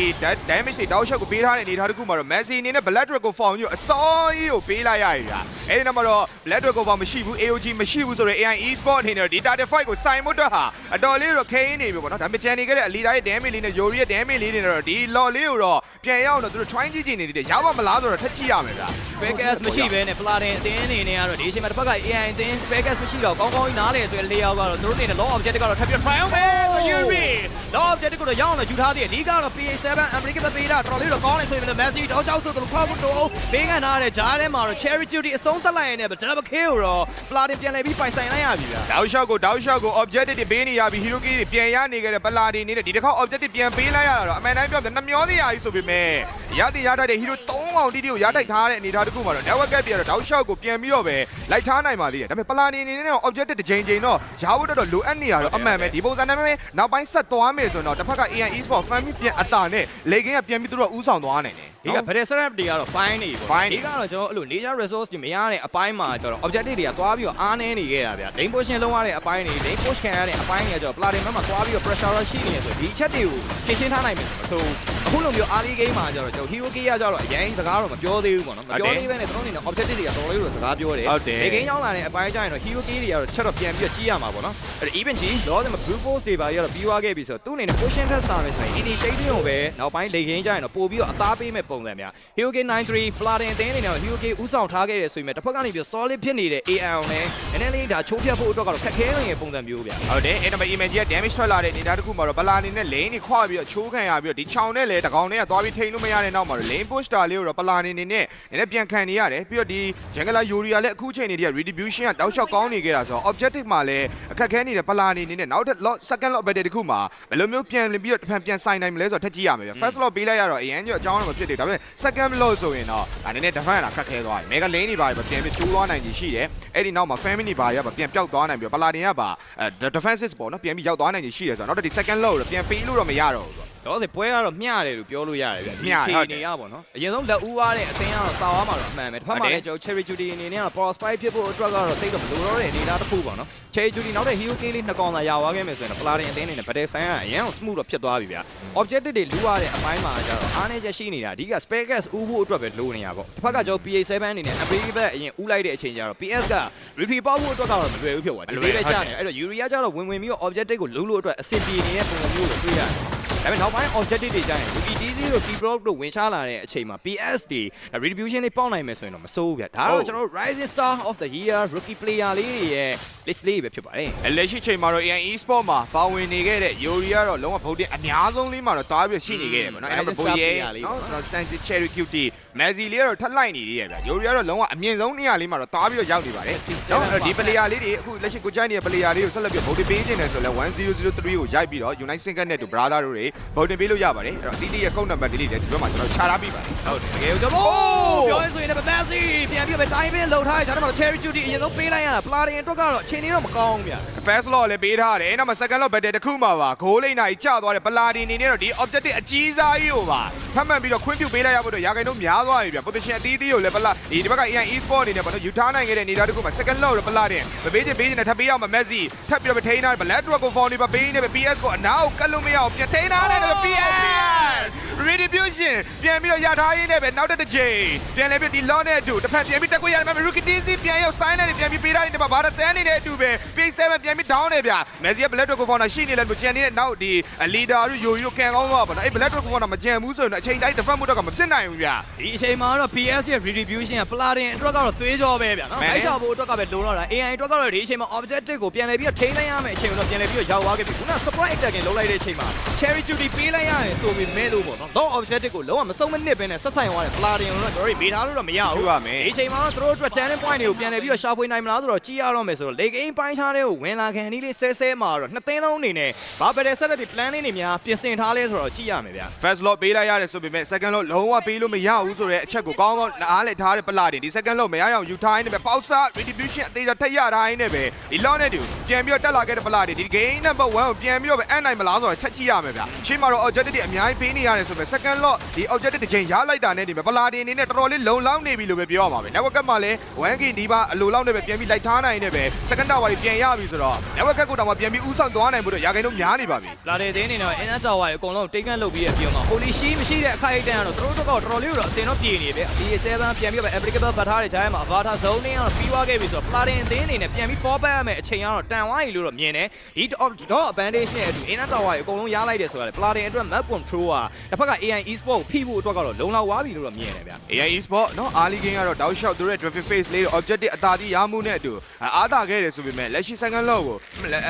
damage တွေတောက်ရှောက်ကိုပေးထားတဲ့အနေထားတစ်ခုမှာတော့ Messi အနေနဲ့ Black Dragon ကို form ယူအစောကြီးကိုပေးလိုက်ရပြီဗျာအဲ့ဒီနောက်မှာတော့ Black Dragon ကို form မရှိဘူး AOG မရှိဘူးဆိုတော့ AI Esport အနေနဲ့ဒီ Data Fight ကိုစိုင်မှုတော့ဟာအတော်လေးတော့ခင်းနေပြီပေါ့နော်ဒါပေမဲ့ channel ခဲ့တဲ့အလီဒါရဲ့ damage လေးနဲ့ Yori ရဲ့ damage လေးတွေနဲ့တော့ဒီ law လေးကိုတော့ပြန်ရအောင်တော့သူတို့ try ကြည့်ကြည့်နေသေးတယ်ရပါမလားဆိုတော့ထက်ကြည့်ရမယ်ဗျာ Vegas မရှိဘဲနဲ့ Platin အတင်းအနေနဲ့ကတော့ဒီအချိန်မှာတစ်ဖက်က AI အတင်း Vegas မရှိတော့ကောင်းကောင်းကြီးနားလေဆိုရင် layout ကတော့သူတို့အနေနဲ့ law objective ကတော့ထပ်ပြီး try အောင်ပဲဆို Yuri law objective ကိုတော့ရအောင်လို့ယူထားသေးတယ်ဒီကတော့ PA7 American ပဲပေးတာတော်တော်လေးတော့ကောင်းနေဆိုရင်လည်း Messi တောက်ချောက်ဆိုသူတို့ cover တော့ပေးခံထားတဲ့ဂျားထဲမှာတော့ Cherry Duty အဆုံးသက်လိုက်ရင်လည်း double kill တော့ Platin ပြန်လဲပြီးပိုင်ဆိုင်လိုက်ရပြီဗျာတောက်လျှောက်ကိုတောက်လျှောက်ကို objective တွေပေးနေရပြီ hero key တွေပြန်ရနေကြတဲ့ပလာဒီနေတဲ့ဒီတစ်ခေါက် objective ပြန်ပေးလိုက်ရတာတော့အမှန်တိုင်းပြောပြနှမျောသေးရကြီးဆိုပေမဲ့ရတဲ့ရတိုက်တဲ့ hero 3အောင်တိတိကိုရတိုက်ထားတဲ့အနေအထားတစ်ခုမှာတော့ network gap ပြတော့တောက်လျှောက်ကိုပြန်ပြီးတော့ပဲလိုက်ထားနိုင်ပါသေးတယ်ဒါပေမဲ့ပလာဒီအနေနဲ့တော့ objective တစ်ချိန်ချိန်တော့ရဖို့တော့လိုအပ်နေရတော့အမှန်ပဲဒီပုံစံနဲ့ပဲနောက်ပိုင်းဆက်သွားမယ်ဆိုတော့တစ်ဖက်က AI Esport fan ပြန်အတာနဲ့လေကင်းကပြန်ပြီးသူတို့ဥဆောင်သွားနိုင်တယ်ဒီက better setup တွေကတော့ fine နေပြီပေါ့ Fine ဒီကတော့ကျွန်တော်အဲ့လို nature resource တွေမရတဲ့အပိုင်းမှာကျတော့ objective တွေကသွားပြီးတော့အားနည်းနေခဲ့တာဗျာ lane position လုံးရတဲ့အပိုင်းတွေ lane push ခံရတဲ့အပိုင်းတွေကျတော့ platin မှာသွားပြီးတော့ pressure ရှိနေရဆိုဒီအချက်တွေကိုရှင်းရှင်းထားနိုင်မယ်ဆို အခုလိုမျိုး early game မှာကျတော့ကျွန်တော် hero key ကကျတော့အရင်စကားတော့မပြောသေးဘူးပေါ့နော်မပြောသေးဘဲနဲ့ကျွန်တော်အနေနဲ့ objective တွေကတော်တော်လေးလို့စကားပြောတယ်ဟုတ်တယ်ဒီ game ရောက်လာတဲ့အပိုင်းကျရင်တော့ hero key တွေကတော့ချက်တော့ပြန်ပြီးတော့ကြီးရမှာပေါ့နော်အဲ့ even ကြီးလောတယ်မှာ blue force တွေပါရတော့ပြီးသွားခဲ့ပြီဆိုတော့သူ့အနေနဲ့ position ထက်စားမယ်ဆိုရင် initiating ကိုပဲနောက်ပိုင်း late game ကျရင်တော့ပို့ပြီးတော့အသားပေးမဲ့ပုံစံများ hero key 93 platin အသင်းအနေနဲ့ hero key ဥဆောင်ထားခဲ့ရဆိုရင်တစ်ဖက်ကနေပြီး solid ဖြစ်နေတဲ့ AL နဲ့နည်းနည်းလေးဒါချိုးဖြတ်ဖို့အတွက်ကတော့ခက်ခဲနေတဲ့ပုံစံမျိုးဗျာဟုတ်တယ်အဲ့ဒါပေမဲ့ image က damage ထွက်လာတဲ့အနေအထားတစ်ခုမှာတော့ဘလာအနေနဲ့ lane တွေခွာပြီးတော့ချိုးခံရပြီးတော့ဒီချောင်းနဲ့လည်းတကောင်နဲ့ကသွားပြီးထိန်လို့မရတဲ့နောက်မှာတော့ lane push တာလေးကိုတော့ဘလာအနေနဲ့နည်းနည်းပြန်ခံနေရတယ်ပြီးတော့ဒီ Jungler Yuri ကလည်းအခုချိန်နေတည်းက retribution ကတောက်လျှောက်ကောင်းနေကြတာဆိုတော့ objective မှာလည်းအခက်ခဲနေတဲ့ဘလာအနေနဲ့နောက်ထပ် lot second lot better တစ်ခုမှာဘယ်လိုမျိုးပြန်ပြီးတော့တစ်ဖန်ပြန်ဆိုင်နိုင်မလဲဆိုတော့ထက်ကြည့်ရမယ်ဗျ first lot ပေးလိုက်ရတော့အရင်ကအကြောင်းတော့မဖြစ်သေးဒါပေမဲ့ second lot ဆိုရင်တော့ဒါနည်းနည်း defend ရတာခက်ခဲသွားတယ် mega lane တွေပါပြန်ပြီးကျိုးသွားနိုင်ကြီးရှိတယ်အဲ့ဒီနောက်မှာ family ပါရပါပြန်ပျောက်သွားနိုင်ပြီးတော့ဘလာတင်ကပါအဲ defenses ပေါ့နော်ပြန်ပြီးရောက်သွားနိုင်ကြီးရှိတယ်ဆိုတော့နောက်တစ်ဒီ second lot ကိုပြန်ပေးလို့တော့မရတော့ဘူးဆိုတော့ ဒီပွဲကတော့မျှတယ်လို့ပြောလို့ရတယ်ဗျမျှတယ်ဒီဟုတ်တယ်နေရပါတော့အရင်ဆုံးလက်ဦးရတဲ့အသင်းကတော့တာဝါမှာတော့အမှန်ပဲတစ်ဖက်မှာလည်းကျွန်တော် cherry judy အနေနဲ့ကတော့ power spy ဖြစ်ဖို့အတွက်ကတော့တိတ်တော့မလိုတော့တဲ့အနေအထားတစ်ခုပေါ့နော် cherry judy နောက်တဲ့ hero king လေးနှစ်ကောင်သာရသွားခဲ့မယ်ဆိုရင်တော့ platin အသင်းအနေနဲ့ဗဒယ်ဆိုင်ကအရင်က smooth တော့ဖြစ်သွားပြီဗျာ objective တွေလူရတဲ့အပိုင်းမှာကျတော့အားနည်းချက်ရှိနေတာအဓိက spare gas ဥဖို့အတွက်ပဲလိုနေရပေါ့တစ်ဖက်ကကျွန်တော် PA7 အနေနဲ့ upgrade ဘက်အရင်ဥလိုက်တဲ့အချိန်ကျတော့ PS က repeat ပေါက်ဖို့အတွက်ကတော့မလွယ်ဘူးဖြစ်သွားတယ်ဒီပဲကြာနေအဲ့တော့ Yuri ကကျတော့ဝင်ဝင်ပြီးတော့ objective ကိုလုံးလို့အတွက်အဆင်ပြေနေတဲ့ပုံစံမျိုးကိုတွေ့ရတယ် ဒါပေမဲ့နောက်ပိုင်း objective တွေကျရင် Rookie DZ တို့ Key Block တို့ဝင်ချလာတဲ့အချိန်မှာ PS တွေ retribution တွေပေါက်နိုင်မယ်ဆိုရင်တော့မစိုးဘူးဗျဒါတော့ကျွန်တော်တို့ Rising Star of the Year Rookie Player လေးတွေရဲ့ list လေးပဲဖြစ်ပါတယ်အဲလက်ရှိချိန်မှာတော့ AI Esport မှာပါဝင်နေခဲ့တဲ့ Yuri ကတော့လုံးဝဗုဒ္ဓအများဆုံးလေးမှာတော့တားပြီးရှိနေခဲ့တယ်ပေါ့နော်အဲ့တော့ဘိုးရဲနော်ကျွန်တော် Santi Cherry Cutie Messi လေးကတော့ထပ်လိုက်နေသေးရဲ့ဗျ Yuri ကတော့လုံးဝအမြင့်ဆုံးနေရာလေးမှာတော့တားပြီးတော့ရောက်နေပါတယ်နော်ဒီ player လေးတွေအခုလက်ရှိကိုကြိုက်နေတဲ့ player လေးကိုဆက်လက်ပြီးဗုဒ္ဓပေးခြင်းနဲ့ဆိုလဲ1003ကိုရိုက်ပြီးတော့ Unite Single နဲ့တူ brother တို့တွေဗုဒ္ဓပေးလို့ရပါတယ်အဲ့တော့တီတီရဲ့ code number လေးတွေဒီဘက်မှာကျွန်တော်ခြာထားပြီးပါတယ်ဟုတ်တယ်တကယ်ကျွန်တော်ပြောရဆိုရင်လည်း Messi ပြန်ပြီးတော့ time in လောက်ထားတယ်ဒါမှမဟုတ် Cherry Judy အရင်ဆုံးပေးလိုက်ရတာ Platin အတွက်ကတော့အချိန်လေးတော့မကောင်းဘူးဗျ first law လည်းပေးထားတယ်နောက်မှာ second law battle တစ်ခုမှာပါဂိုးလိမ့်နိုင်ကျသွားတယ်ပလာဒီအနေနဲ့တော့ဒီ objective အကြီးစားကြီးကိုပါဖတ်မှန်ပြီးတော့ခွင့်ပြုပေးလိုက်ရဖို့တော့ရာဂိုင်တို့များသွားပြီဗျ position အသီးသီးကိုလည်းပလာဒီဒီဘက်က AI e-sport အနေနဲ့ပေါ့နော်ယူထားနိုင်ခဲ့တဲ့အနေအထားတစ်ခုမှာ second law တော့ပလာတင်မပေးချင်ပေးချင်နဲ့ထပ်ပေးရအောင် Messi ထပ်ပြီးတော့ထိန်းထားတယ် Black Dragon Fall နေပါပေးနေပဲ PS ကိုအနားကိုကတ်လို့မရအောင်ပြန်ထိန်းထားတယ် PS Retribution ပြန်ပြီးတော့ရထားရင်းနဲ့ပဲနောက်တစ်ကြိမ်ပြန်လည်းပြီးဒီ law နဲ့အတူတစ်ဖက်ပြန်ပြီးတက်ခွေရတယ်မယ် Rookie DC ပြန်ရောက် sign နဲ့ပြန်ပြီးပေးထားတယ်ဒီမှာဘာသာဆန်းနေတဲ့အတူပဲ PS7 ပြန်ပြီး down နေဗျ Messi က Black Dragon Fall ရှိနေလဲလို့ကြံနေတဲ့နောက်ဒီ leader တို့ Yori တို့ကန်ကောင်းသွားပါတော့အဲ့ Black Dragon Fall မကြံဘူးဆိုရင်အချိန်တိုင်း defend မှုတော့ကမဖြစ်နိုင်ဘူးဗျဒီအချိန်မှာတော့ PS ရဲ့ retribution က Platin အတွက်ကတော့သွေးကြောပဲဗျနော်မဲအဲ့ချဖို့အတွက်ကပဲလုံတော့တာ AI အတွက်ကတော့ဒီအချိန်မှာ objective ကိုပြန်လည်ပြီးတော့ထိန်းသိမ်းရမယ့်အချိန်ကိုတော့ပြန်လည်ပြီးတော့ရောက်သွားခဲ့ပြီခုန surprise attacking လုပ်လိုက်တဲ့အချိန်မှာ Cherry Duty ပေးလိုက်ရတယ်ဆိုပြီးမဲလို့ပေါ့နော်တော့ objective ကိုလုံးဝမဆုံးမနစ်ပဲနဲ့ဆက်ဆိုင်သွားတယ် Platin ကိုတော့ကျွန်တော်တို့မေးထားလို့တော့မရဘူးကျူရမယ်ဒီအချိန်မှာတော့သူတို့အတွက် turning point တွေကိုပြန်လည်ပြီးတော့ရှာဖွေနိုင်မလားဆိုတော့ကြည့်ရတော့မယ်ဆိုတော့ late game ပိုင်းခြားတဲ့ကိုဝင်လာခံဒီလေးဆဲဆဲမှာတော့နှစ်သိန်းလုံးအနေနဲ့ဘာပဲတဲ့ set တွေ plan လေးတွေများပြင်ဆင်ထားလဲဆိုတော့ကြည့်ရမယ်ဗျ first lot ပေးလိုက်ရတယ်ဆိုပေမဲ့ second lot လုံးဝပေးလို့မရဘူးဆိုတဲ့အချက်ကိုကောင်းကောင်းနားလည်ထားတဲ့ပလာတင်ဒီ second lot မရအောင်ယူထားရင်းနဲ့ပဲပေါက်စား retribution အသေးချာထက်ရထားရင်းနဲ့ပဲဒီ lot နဲ့တူပြန်ပြီးတော့တက်လာခဲ့တဲ့ပလာတင်ဒီ game number 1ကိုပြန်ပြီးတော့ပဲအနိုင်မလားဆိုတော့ချက်ကြည့်ရမယ်ဗျရှင်းမှာတော့ objective တွေအများကြီးပေးနေရတယ်ဆိုပဲ second lot ဒီ objective တစ်ချိန်ရလိုက်တာနဲ့ဒီပဲပလာတင်အနေနဲ့တော်တော်လေးလုံလောက်နေပြီလို့ပဲပြောရမှာပဲ network ကမှလည်း 1k ဒီပါအလိုလောက်နဲ့ပဲပြန်ပြီးလိုက်ထားနိုင်နေပဲ second tower တွေပြန်ရပြီဆိုတော့ network ကကိုတောင်မှပြန်ပြီးဥဆောင်သွားနိုင်ဖို့တော့ရာခိုင်နှုန်းများနေပါပြီလာတဲ့တင်းနေတော့ inner tower ရေအကုန်လုံးတိတ်ကန့်လုပ်ပြီးရပြီးတော့ holy shi မရှိတဲ့အခါအိတ်တန်းကတော့သူတို့တော့တော်တော်လေးတော့အစင်တော့ပြေနေပြီ B7 ပြန်ပြီးတော့ applicable ပတ်ထားတဲ့ဂျိုင်းမှာ avatar zone နဲ့ကတော့ပြီးသွားခဲ့ပြီဆိုတော့ platin အသင်းအနေနဲ့ပြန်ပြီး fall back ရမယ်အချိန်ကတော့တန်ဝိုင်းလို့တော့မြင်တယ်ဒီတော့ advantage နဲ့အတူ inner tower ရေအကုန်လုံးရလိုက်တယ်ဆိုတာလေ platin အတွက် map control ကတစ်ဖက်က AI esport ကိုဖိဖို့အတွက်ကတော့လုံလောက်သွားပြီလို့တော့မြင်တယ်ဗျ AI Esport เนาะ early game ကတော့တောက်လျှောက်သူတို့ရဲ့ traffic face လေးတွေ objective အသာတိရမှုနဲ့အတူအားသာခဲ့တယ်ဆိုပေမဲ့လက်ရှိ second law ကို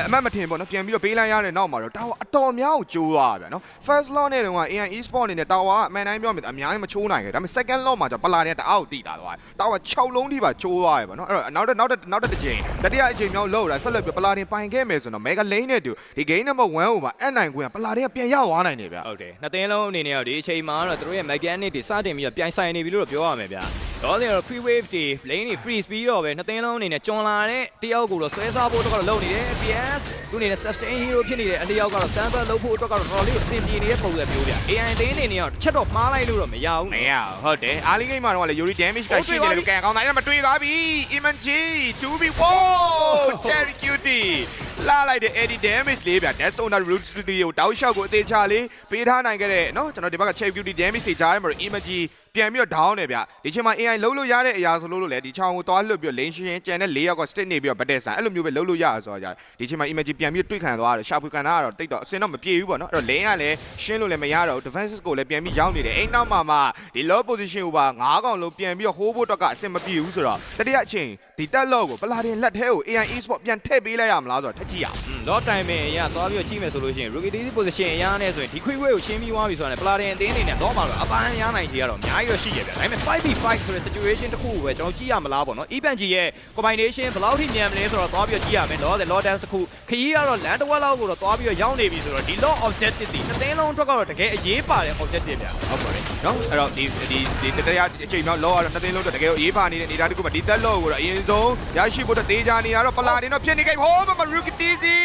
အမှတ်မထင်ပေါ့နော်ပြန်ပြီးတော့ပေးလိုက်ရတဲ့နောက်မှာတော့ tower အတော်များကိုကျိုးသွားဗျာနော် first law နဲ့တုန်းက AI Esport အနေနဲ့ tower ကအမှန်တိုင်းပြောမယ်အများကြီးမချိုးနိုင်ခဲ့ဒါပေမဲ့ second law မှာကျပလာတဲ့တအားကိုတိတာသွားတယ် tower 6လုံးထိပါကျိုးသွားရပေါ့နော်အဲ့တော့နောက်တစ်နောက်တစ်နောက်တစ်ချိန်တတိယအချိန်မြောက်လောက်တာဆက်လက်ပြီးပလာတင်ပိုင်ခဲ့မယ်ဆိုတော့ mega lane နဲ့အတူဒီ game number 1ကိုပါအန်နိုင်ကွင်းကပလာတင်ကပြန်ရသွားနိုင်တယ်ဗျာ ဟုတ်တယ်နှစ်သင်းလုံးအနေ နဲ့တော့ဒီအချိန်မှာတော့သူတို့ရဲ့ mechanic တွေစတင်ပြီးတော့ပြိုင်ဆိုင်နေပြီလို့တော့ပြောရမယ်ဗျာတော့လေတော့ free wave တွေ lane တွေ freeze ပြီးတော့ပဲနှစ်သင်းလုံးအနေနဲ့ကျွန်းလာတဲ့တယောက်ကိုတော့ဆွဲစားဖို့တော့လုပ်နေတယ် PS သူအနေနဲ့ sustain hero ဖြစ်နေတဲ့အလျောက်ကတော့ sample လုပ်ဖို့အတွက်ကတော့တော်တော်လေးအဆင်ပြေနေတဲ့ပုံစံမျိုးဗျာ AI သင်းအနေနဲ့တော့တစ်ချက်တော့မှားလိုက်လို့တော့မရဘူးမရဘူးဟုတ်တယ်အားလီဂိမ်းမှာတော့လေ Yuri damage ကရှိတယ်လို့ကန်ကောင်းတိုင်းမှာတွေ့သွားပြီ Imanji 2B whoa Cherry Cutie လာလိုက်တဲ့ Eddie damage လေးဗျာ Death Owner Root Studio တောက်လျှောက်ကိုအသေးချလေးပေးထားနိုင်ခဲ့တဲ့เนาะကျွန်တော်ဒီဘက်က Cherry Cutie damage တွေကြားထဲမှာ Imanji ပြန်ပြီးတော့ down နေဗျဒီချိန်မှာ AI လုံးလို့ရတဲ့အရာဆိုလို့လို့လေဒီချောင်းကိုသွားလွတ်ပြီးတော့ lane ရှင်းကျန်တဲ့၄ယောက်က stick နေပြီးတော့ battle ဆိုင်အဲ့လိုမျိုးပဲလုံးလို့ရအောင်ဆိုတော့ကြာဒီချိန်မှာ image ပြန်ပြီးတွေ့ခံသွားတယ်ရှာဖွေခံတာကတော့တိတ်တော့အစင်တော့မပြေဘူးပေါ့နော်အဲ့တော့ lane ကလည်းရှင်းလို့လည်းမရတော့ဘူး defenses ကိုလည်းပြန်ပြီးရောက်နေတယ်အဲ့နောက်မှာမှဒီ low position ကိုပါ၅កောင်လုံးပြန်ပြီးတော့ hold ဖို့တော့ကအစင်မပြေဘူးဆိုတော့တတိယအချိန်ဒီတက်လော့ကိုပလာတင်လက်ထဲကို AI esport ပြန်ထည့်ပေးလိုက်ရမလားဆိုတော့ထက်ကြည့်ရအောင်တော့တိုင်မင်အရာသွားပြီးတော့ကြည့်မယ်ဆိုလို့ရှိရင် rookie daisy position အရာနဲ့ဆိုရင်ဒီခွေခွေကိုရှင်းပြီးသွားပြီဆိုတော့ platin အသင်းအနေနဲ့တော့မှာတော့အပန်းရနိုင်ကြီးကတော့အများကြီးတော့ရှိရဗျာဒါပေမဲ့ 5v5 ဆိုတဲ့ situation တစ်ခုကိုပဲကျွန်တော်ကြည့်ရမလားပေါ့နော် event ကြီးရဲ့ combination ဘယ်လောက်ထိညံမလဲဆိုတော့သွားပြီးတော့ကြည့်ရမယ်တော့ the law dance တစ်ခုခရီးကတော့ land တစ်ဝက်လောက်ကိုတော့သွားပြီးတော့ရောက်နေပြီဆိုတော့ဒီ law objective ဒီတစ်သိန်းလုံးအတွက်ကတော့တကယ်အရေးပါတဲ့ objective ဗျာဟုတ်ပါတယ်နော်အဲ့တော့ဒီဒီဒီတရားအချိန်မြောက်လောကတော့နှစ်သိန်းလုံးတော့တကယ်ကိုအေးပါနေတဲ့အနေအထားတစ်ခုမှာဒီသက်လောကိုတော့အရင်ဆုံးရရှိဖို့တော့တေးကြနေတာတော့ပလာတင်တော့ဖြစ်နေခဲ့ဟိုးမမရူကတီစီ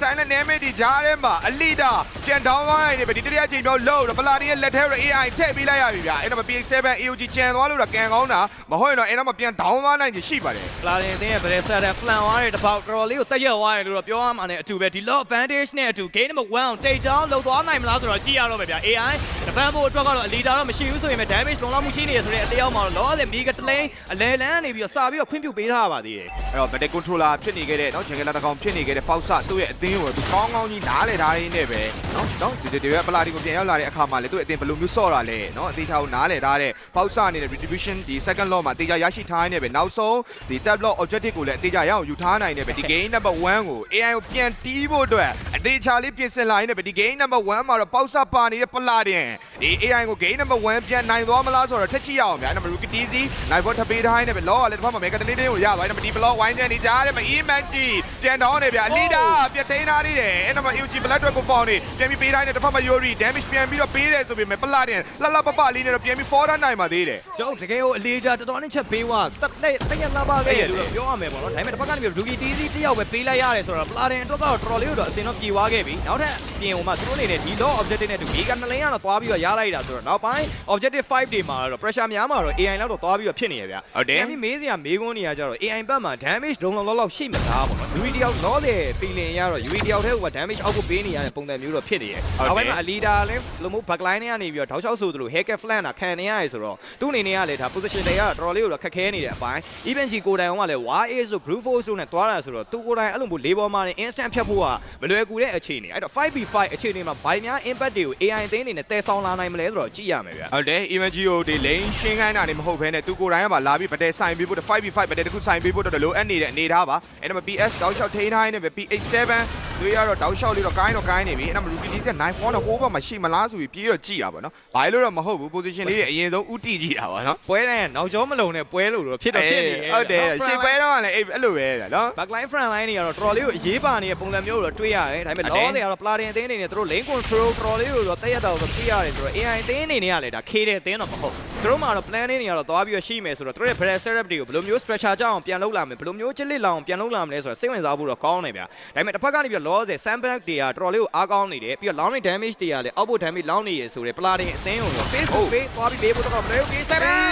ဆိုင်နဲ့နေမေဒီဂျားထဲမှာအလီတာပြန်ဒေါင်းသွားနေပြီဒီတရားအချိန်မြောက်လောတော့ပလာတင်ရဲ့လက်ထဲရ AI ထည့်ပေးလိုက်ရပြီဗျာအဲ့တော့ PS7 AOG ကျန်သွားလို့တော့ကန်ကောင်းတာမဟုတ်ရင်တော့အဲ့တော့မှပြန်ဒေါင်းသွားနိုင်ချင်ရှိပါတယ် platin အသင်းရဲ့ဗရက်ဆက်တဲ့ plan သွားတဲ့တစ်ပေါက်တော်တော်လေးကိုတက်ရက်သွားတယ်လို့တော့ပြောရမှာနဲ့အတူပဲဒီ law advantage နဲ့အတူ game number 1ကိုတိတ်တောင်းလောက်သွားနိုင်မလားဆိုတော့ကြည့်ရတော့ပဲဗျာ AI တပန်းဖို့အတွက်ကတော့အလီတာတော့မရှိဘူးဆိုရင်ပဲ damage လုံးလောက်မှုရှိနေရဆိုတဲ့အလျောက်မှာတော့ law လည်းမီကတလိန်အလဲလန်းနေပြီးတော့စာပြီးတော့ခွင့်ပြုပေးထားပါသေးတယ် အဲ့တော့ battle controller ဖြစ်နေခဲ့တဲ့เนาะဂျင်ဂလာတစ်ကောင်ဖြစ်နေခဲ့တဲ့ပေါက်ဆသူ့ရဲ့အသင်းကိုသူကောင်းကောင်းကြီးနားလေထားရင်းနဲ့ပဲเนาะเนาะဒီဒီရဲ့ပလာတီကိုပြန်ရောက်လာတဲ့အခါမှာလေသူ့အသင်းဘယ်လိုမျိုးဆော့တာလဲเนาะအသေးချာကိုနား ားလေထားတဲ့ပေါက်ဆနေတဲ့ retribution ဒီ second law မှာအသေးချာရရှိထားရင်းနဲ့ပဲနောက်ဆုံးဒီ third law objective ကိုလည်းအသေးချာရအောင်ယူထားနိုင်တယ်ပဲဒီ game number 1ကို AI ကိုပြန်တီးဖို့အတွက်အသေးချာလေးပြင်ဆင်လာရင်းနဲ့ပဲဒီ game number 1မှာတော့ပေါက်ဆပါနေတဲ့ပလာတင်ဒီ AI ကို game number 1ပြန်နိုင်သွားမလားဆိုတော့ထက်ချီရအောင်ဗျာ number 2 easy နိုင်ဖို့ထပ်ပေးထားရင်းနဲ့ပဲ law ကလည်းတစ်ဖက်မှာ mega တလေးလေးကိုရသွားတယ် number ဒီ block ဝိုင်းချန်နေကြတယ်မ iman ကြီးပြန်တော့နေဗျာ leader ပြန်ထိန်းထားသေးတယ်အဲ့တော့မှ UG black ကိုပေါင်နေပြန်ပြီးပေးထားတဲ့တစ်ဖက်မှာ Yuri damage ပြန်ပြီးတော့ပေးတယ်ဆိုပေမဲ့ပလာတင်လှလှပပလေးနဲ့တော့ပြန်ပြီး forward နိုင်ပါသေးတယ် ကျွန်တော်တကယ်ကိုအလေးကြတော်တော်နဲ့ချက်ပေးသွားတက်တဲ့တကယ်လာပါခဲ့တယ်လို့ပြောရမယ်ပေါ့နော်ဒါပေမဲ့တစ်ဖက်ကနေပြီး rookie TC တယောက်ပဲပေးလိုက်ရတယ်ဆိုတော့ platin အတွက်ကတော့တော်တော်လေးတော့အစင်တော့ပြေသွားခဲ့ပြီနောက်ထပ်ပြင်ဟိုမှာသူတို့အနေနဲ့ဒီ law objective နဲ့တူ mega နှစ်လင်းကတော့သွားပြီးတော့ရလိုက်တာဆိုတော့နောက်ပိုင်း objective 5တွေမှာတော့ pressure များမှာတော့ AI လောက်တော့သွားပြီးတော့ဖြစ်နေရဗျာဟုတ်တယ် ပြန်ပြီးမေးစရာမေးခွန်းနေရကြတော့ AI ဘက်မှာ damage ဒုံလောက်လောက်ရှိမလားပေါ့နော် UV တယောက် law တဲ့ feeling ရတော့ UV တယောက်တည်းက damage အောက်ကိုပေးနေရတဲ့ပုံစံမျိုးတော့ဖြစ်နေရဲ့နောက်ပိုင်းမှာ a leader လည်းလိုမျိုး backline နဲ့ကနေပြီးတော့ထောက်လျှောက်ဆိုသလို hacker flank တာခံနေရရဆိုတော့သူ့အနေနဲ့ကလည်းဒါ position တွေကတော်တော်လေးကိုတော့ခက်ခဲနေတဲ့အပိုင်း even G ကိုတိုင်အောင်ကလည်း war ace ဆို brute force ဆိုနဲ့သွားတာဆိုတော့သူကိုတိုင်အဲ့လိုမျိုးလေးပေါ်မှာနေ instant ဖြတ်ဖို့ကမလွယ်ကူတဲ့အခြေအနေအဲ့တော့ 5v5 အခြေအနေမှာဘိုင်များ impact တွေကို AI အသင်းအနေနဲ့တည်ဆောင်လာနိုင်မလဲဆိုတော့ကြည့်ရမယ်ဗျာဟုတ်တယ် Iman Gio ဒီ lane ရှင်းခိုင်းတာနေမဟုတ်ဘဲနဲ့သူကိုယ်တိုင်ကပါလာပြီးဗတဲ့ဆိုင်ပေးဖို့ 5v5 ဗတဲ့တခုဆိုင်ပေးဖို့တော့လိုအပ်နေတဲ့အနေထားပါအဲ့တော့ PS တောက်လျှောက်ထိန်းထားရင်းနဲ့ပဲ P87 သူရတော့တောက်လျှောက်လေးတော့ကိုင်းတော့ကိုင်းနေပြီအဲ့တော့ rookie လေးက9 4နဲ့ဟိုးဘက်မှာရှိမလားဆိုပြီးပြေးတော့ကြည့်တာပေါ့နော်ဘာလို့တော့မဟုတ်ဘူး position လေးအရင်ဆုံးဥတီကြည့်တာပေါ့နော်ပွဲတိုင်းကနောက်ကျောမလုံနဲ့ပွဲလို့တော့ဖြစ်တော့ဖြစ်နေရဲ့ဟုတ်တယ်ရှေ့ပွဲတော့လည်းအဲ့လိုပဲနော် backline front line တွေကတော့တော်တော်လေးကိုအရေးပါနေတဲ့ပုံစံမျိုးတော့တွေ့ရတယ်ဒါပေမဲ့ဟုတ်တယ်လောတွေကတော့ platin အသင်းအနေနဲ့သူတို့ lane control တော်တော်လေးကိုတော့တက်ရတော့ပြရတယ်ဆိုတော့ AI အသင်းအနေနဲ့ကလည်းဒါခေးတဲ့အသင်းတော့မဟုတ်ဘူးသူတို့မှာတော့ plan လေးတွေကတော့သွားပြီးတော့ရှိမယ်ဆိုတော့သူတို့ရဲ့ bread setup တွေကိုဘယ်လိုမျိုး structure ကြအောင်ပြန်လုပ်လာမယ်ဘယ်လိုမျိုးချစ်လက်လောင်ပြန်လုပ်လာမလဲဆိုတော့စိတ်ဝင်စားဖို့တော့ကောင်းနေဗျာဒါပေမဲ့တစ်ဖက်ကနေပြီးတော့ loss ဆယ် sandbag တွေကတော်တော်လေးကိုအားကောင်းနေတယ်ပြီးတော့ long range damage တွေကလည်း output damage လောင်းနေရဆိုတဲ့ platin အသင်းကိုတော့ Facebook ပေးသွားပြီးပေးဖို့တော့မလဲပေး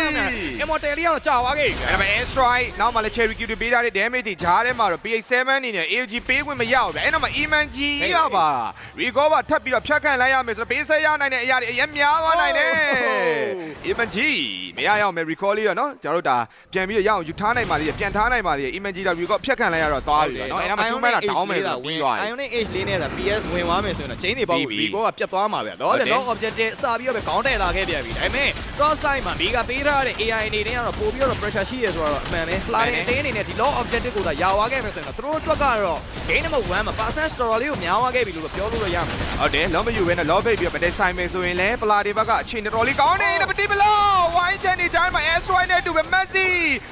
7 immortal လေးကတော့ကြာသွားခဲ့ပြီဗျာအဲ့ဒါပေမဲ့ air strike နောက်မှလည်း cherry q တွေပေးထားတဲ့ damage တွေဂျားထဲမှာတော့ PA7 အနေနဲ့ AOG ပေးခွင့်မရဘူးဗျအဲ့တော့မှ Eman G ရပါ recover ထပ်ပြီးတော့ဖြတ်ခံလိုက်ရမယ်ဆိုတော့ base ရနိုင်တဲ့အရာတွေအရင်များသွားနိုင်တယ် Eman G မရရအောင်မယ် recall လေးတော့နော်ကျွန်တော်တို့ဒါပြန်ပြီးတော့ရအောင်ယူထားနိုင်ပါသေးတယ်ပြန်ထားနိုင်ပါသေးတယ် Eman G ဒါ recall ဖြတ်ခံလိုက်ရတော့သွားပြီနော်အဲ့ဒါမှ2 mana down မယ်ဆိုပြီးသွားတယ် Ionic Age လေးနဲ့ဒါ PS ဝင်သွားမယ်ဆိုရင်တော့ chain တွေပေါက်ပြီးပြီ Vigo ကပြတ်သွားမှာဗျာတော့ဟုတ်တယ်တဲ့ long objective စပြီးတော့ပဲခေါင်းတက်လာခဲ့ပြန်ပြီဒါပေမဲ့ cross side မှာ Mega ပေးထားတဲ့ AI အနေနဲ့ကတော့ပို့ပြီးတော့ pressure ရှိရဆိုတော့အမှန်ပဲ fly တဲ့အတင်းအနေနဲ့ဒီ long objective ကိုသာယာသွားခဲ့မယ်ဆိုရင်တော့သူတို့အတွက်ကတော့ game number 1မှာ percent တော်တော်လေးကိုများသွားခဲ့ပြီလို့ပြောလို့ရရမှာဗျာဟုတ်တယ်လောမယူပဲနဲ့လောဖိတ်ပြီးတော့မတဲဆိုင်မယ်ဆိုရင်လည်းပလာဒီဘက်ကအချိန်တော်တော်လေးကောင်းနေတယ်ပတိပလောဝိုင်းချန်နေကြမှာ S Y နဲ့တူပဲ Messi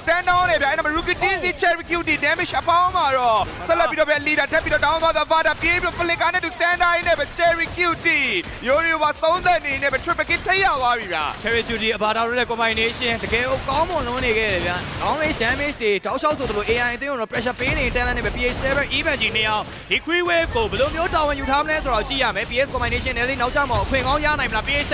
တန်တောင်းနေဗျာအဲ့ဒါမှ Rookie Dizzy Cherry Cutie damage အပေါင်းမှာတော့ဆက်လက်ပြီးတော့ဗျ leader ထပ်ပြီးတော့ down သွားတာ Vada ပြေးပြီး Flicker နဲ့တူ standard နဲ့ပဲ Cherry Cutie ရိုးရိုးပါသုံးသက်နေနဲ့ပဲ triple kill ထိရသွားပြီဗျာ Cherry Judy အဘာတာတို့ရဲ့ combination တကယ်ကိုကောင်းမွန်လုံးနေခဲ့တယ်ဗျာ long range damage တွေတောက်လျှောက်ဆိုသလို AI အသင်းကိုတော့ pressure ပေးနေတန်းလန်းနေပဲ PA7 even ကြီးနေအောင်ဒီ Cree Wave ကိုဘယ်လိုမျိုးတာဝန်ယူထားမလဲဆိုတော့ကြည့်ရမယ် PS combination နဲ့လေးနောက်ကျမှအခွင့်ကောင်းရနိုင်မလား PA7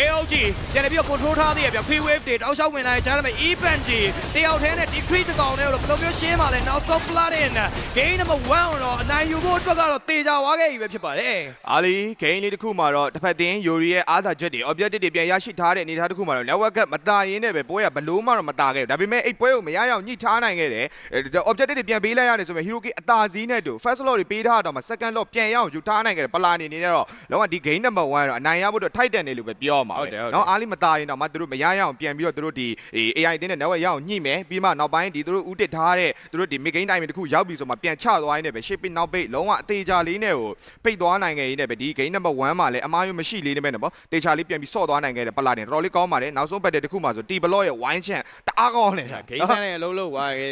AOG ပြန်ပြီးတော့ control ထားသေးရဗျာ Cree Wave တွေတောက်လျှောက်ဝင်လာကြတယ်မယ် even ကြီးတယောက်တည်းနဲ့ဒီ Cree တစ်ကောင်နဲ့တော့ဘယ်လိုမျိုးရှင်းပါလဲနောက်ဆုံး Platin game number 1တော့အနိုင်ယူဖို့ ု့အတွက်ကတော့တေချာသွားခဲ့ပြီပဲဖြစ်ပါတယ်အာလီဂိမ်းလေးတစ်ခုမှာတော့တစ်ဖက်တင်းယိုရီရဲ့အားသာချက်တွေ objective တွေပြန်ရရှိထားတဲ့အနေအထားတစ်ခုမှာတော့ network ကမတာရင်းနဲ့ပဲပွဲကဘလို့မှတော့မတာခဲ့ဘူးဒါပေမဲ့အဲ့ပွဲကိုမရရအောင်ညှိထားနိုင်ခဲ့တယ်အဲ objective တွေပြန်ပေးလိုက်ရတယ်ဆိုပေမဲ့ hero key အသာစီးနဲ့တူ first lot တွေပေးထားတော့မှ second lot ပြန်ရအောင်ယူထားနိုင်ခဲ့တယ်ပလာနေနေတော့လောကဒီ game number 1တော့အနိုင်ရဖို့တော့ထိုက်တန်တယ်လို့ပဲပြောမှာဟုတ်ပဲတယ်ဟုတ်တယ်နော်အာလီမတာရင်တော့မှသူတို့မရရအောင်ပြန်ပြီးတော့သူတို့ဒီ AI တင်းတဲ့ network ရအောင်ညှိမယ်ပြီးမှနောက်ပိုင်းဒီသူတို့ဥတစ်ထားတဲ့သူတို့ဒီ mid game time တစ်ခုရောက်ပြီဆိုမှပြန်ချသွားရင်းနဲ့ပဲ shipping နောက်ပိတ်လုံးဝအသေးချာလေးနဲ့ကိုပိတ်သွားနိုင်ခဲ့ရင်းနဲ့ပဲဒီ game number 1မှာလည်းအမားယုံမရှိလေးနဲ့ပဲနော်တေချာလေးပြန်ပြီးဆော့သွားနိုင်ခဲ့တယ်ပလာတင်တော်တော်လေးကောင်းပါတယ်နောက်ဆုံးပတ်တဲ့တစ်ခုမှာဆိုတီဘလော့ရဲ့ wine chan တအားကောင်းတယ်ဂိမ်းဆန်းနဲ့အလုံးလုံးသွားခဲ့